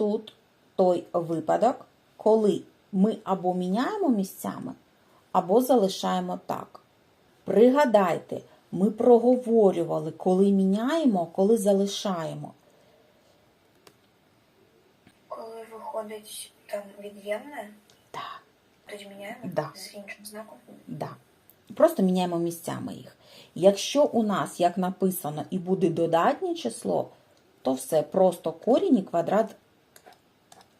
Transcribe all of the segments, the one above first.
тут той випадок, коли ми або міняємо місцями, або залишаємо так. Пригадайте, ми проговорювали, коли міняємо, коли залишаємо. Коли виходить там від'ємне, Так. тоді міняємо Да. з іншим знаком. Да. Просто міняємо місцями їх. Якщо у нас, як написано, і буде додатнє число, то все, просто корінь і квадрат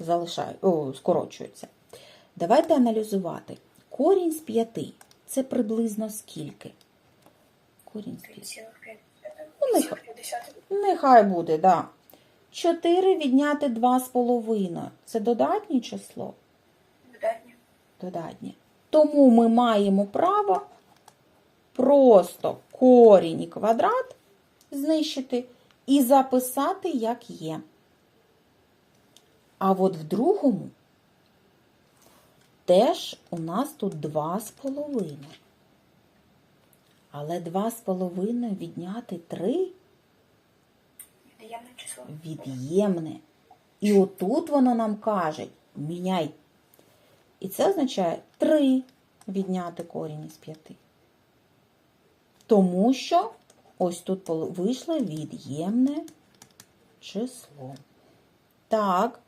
залишає, о, скорочуються. Давайте аналізувати. Корінь з 5 це приблизно скільки? Корінь з 5. Ну, нехай. Нехай буде, да. 4 відняти 2,5. Це додатнє число? Додатньо. додатнє. Тому ми маємо право просто корінь і квадрат знищити і записати, як є. А от в другому теж у нас тут 2,5. Але 2,5 відняти 3 Від'ємне число. від'ємне. І отут воно нам каже, міняй. І це означає 3 відняти корінь із 5. Тому що ось тут вийшло від'ємне число. Так,